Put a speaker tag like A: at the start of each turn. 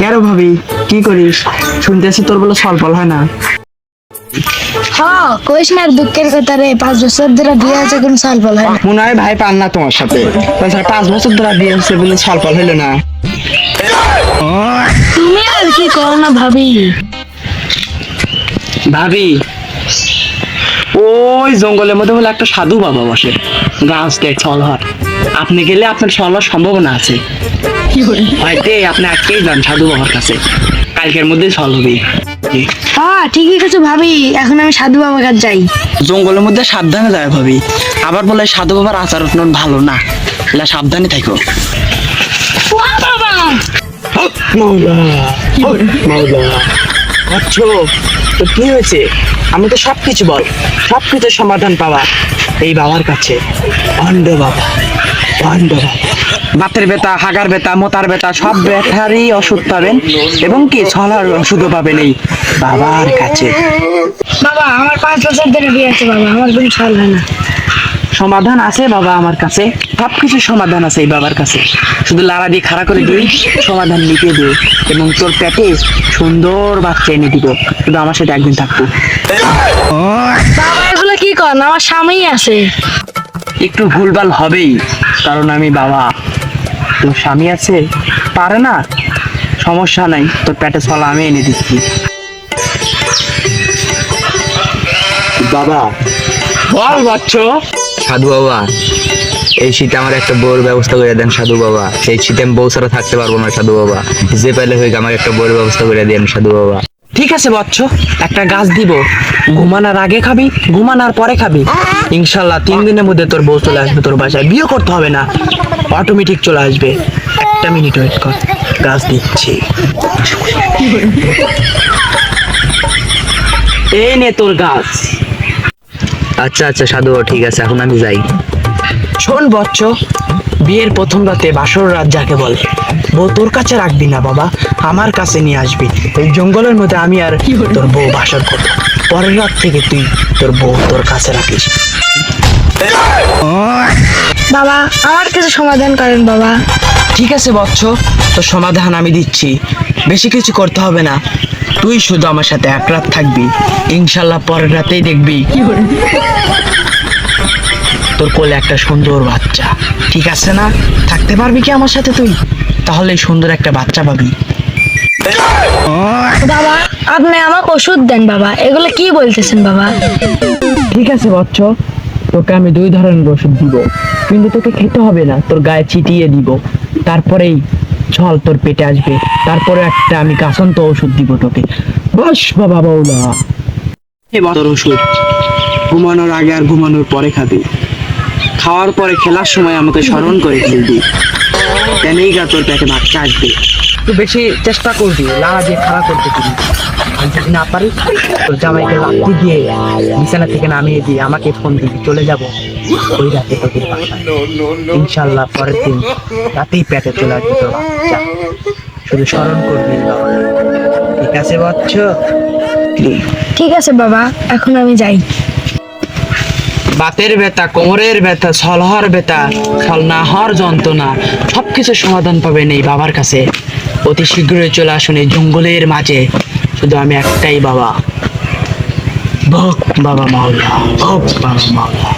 A: কেন ভাবি? কি করিস? শুনতেছি তোর বলে সলপল হয় না?
B: হ্যাঁ কইস না দুঃখের কথা রে পাঁচ বছর ধরে বিয়ে আছে কোন সাল ফল হয় না।
A: মনে হয় ভাই পান না তোমার সাথে। তাছাড়া পাঁচ বছর ধরে বিয়ে হচ্ছে বলে সলপল হইল না।
B: তুমি আর কি করো না ভাবি?
A: ভাবি ওই জঙ্গলের মধ্যে হলো একটা সাধু বাবা বসে। গাছ দেখ সলহার আপনি গেলে আপনার সলহার সম্ভাবনা আছে। হয়তো আপনি আজকেই যান সাধু বাবার কাছে। কালকের মধ্যে সল হবে।
B: হ্যাঁ ঠিকই কিছু ভাবি। এখন আমি সাধু বাবার কাছে যাই।
A: জঙ্গলের মধ্যে সাবধানে যায় ভাবি। আবার বলে সাধু বাবার আচার আচরণ ভালো না। এলা সাবধানে থাকো আচ্ছা তো কি হয়েছে? আমি তো সব কিছু বল। সব কিছুর সমাধান পাওয়া এই বাবার কাছে। ভণ্ড বাবা ভণ্ড বাবা। বাতের বেতা হাগার বেতা মোতার বেতা সব ব্যথারই ওষুধ পাবেন। এবং কি ছলার ওষুধও পাবেন এই বাবার কাছে।
B: বাবা আমার পাঁচ বছর ধরে বিয়ে আছে বাবা আমার কোনো সাল হয় না।
A: সমাধান আছে বাবা আমার কাছে? সব কিছু সমাধান আছে এই বাবার কাছে। শুধু লাড়া দিয়ে খাড়া করে দিই সমাধান লিখে দিও এবং তোর পেটে সুন্দর বাচ্চা এনে দিব। শুধু আমার সাথে একদিন থাকব।
B: বাবা এগুলো কি করেন? আমার স্বামী আছে।
A: একটু ভুলভাল হবেই কারণ আমি বাবা। তোর স্বামী আছে? পারে না? সমস্যা নাই তোর পেটে ছলা আমি এনে দিচ্ছি।
C: বাবা।
A: বল বাচ্চ।
C: সাধু বাবা এই শীতে আমার একটা বউর ব্যবস্থা করে দেন সাধু বাবা। এই শীতে আমি বউ ছাড়া থাকতে পারব না সাধু বাবা। যে পেলে হয়ে আমার একটা বউর ব্যবস্থা করে দেন সাধু বাবা।
A: ঠিক আছে বচ্চ একটা গাছ দিব। ঘুমানোর আগে খাবি ঘুমানোর পরে খাবি। ইনশাল্লাহ তিন দিনের মধ্যে তোর বউ চলে আসবে তোর বাসায়। বিয়ে করতে হবে না। অটোমেটিক চলে আসবে। একটা মিনিট ওয়েট কর। গাছ দিচ্ছি। এই নে তোর গাছ।
C: আচ্ছা আচ্ছা সাধু ঠিক আছে এখন আমি যাই।
A: শোন বচ্চ বিয়ের প্রথম রাতে বাসর রাত যাকে বলে বউ তোর কাছে রাখবি না বাবা আমার কাছে নিয়ে আসবি। এই জঙ্গলের মধ্যে আমি আর তোর বউ বাসর করব। পরের রাত থেকে তুই তোর বউ তোর কাছে রাখিস।
B: বাবা আমার কিছু সমাধান করেন বাবা।
A: ঠিক আছে বৎস তোর সমাধান আমি দিচ্ছি। বেশি কিছু করতে হবে না। তুই শুধু আমার সাথে এক রাত থাকবি। ইনশাল্লাহ পরের রাতেই দেখবি। তোর কোলে একটা সুন্দর বাচ্চা। ঠিক আছে না? থাকতে পারবি কি আমার সাথে তুই? তাহলে সুন্দর একটা বাচ্চা পাবি।
B: বাবা আপনি আমাকে ওষুধ দেন বাবা। এগুলো কি বলতেছেন বাবা?
A: ঠিক আছে বৎস তোকে আমি দুই ধরনের ওষুধ দিব। কিন্তু তোকে খেতে হবে না তোর গায়ে চিটিয়ে দিব। তারপরেই ছল তোর পেটে আসবে। তারপরে একটা আমি কাসন্ত ওষুধ দিব তোকে। বস বাবা বৌলা তোর ওষুধ। ঘুমানোর আগে আর ঘুমানোর পরে খাবি। খাওয়ার পরে খেলার সময় আমাকে স্মরণ করে খেলবি তেনেই গা তোর পেটে বাচ্চা আসবে। তুই বেশি চেষ্টা করবি লাড়া দিয়ে খাড়া করতে দিবি আর যদি না পারি তোর জামাইকে লাঠি দিয়ে বিছানা থেকে নামিয়ে দিয়ে আমাকে ফোন দিবি চলে যাব। ওই রাতে তোদের বাসায়। ইনশাল্লাহ পরের দিন রাতেই পেটে চলে আসবে তোর বাচ্চা। শুধু স্মরণ করবি বাবা ঠিক আছে বচ্চ?
B: ঠিক আছে বাবা এখন আমি যাই।
A: বাতের ব্যথা কোমরের ব্যথা সলহার ব্যথা ছল না হওয়ার যন্ত্রণা সবকিছু সমাধান পাবেন এই বাবার কাছে। অতি শীঘ্রই চলে আসুন এই জঙ্গলের মাঝে। শুধু আমি একটাই বাবা। ভোগ বাবা মাওলা, ভোগ বাবা মাওলা।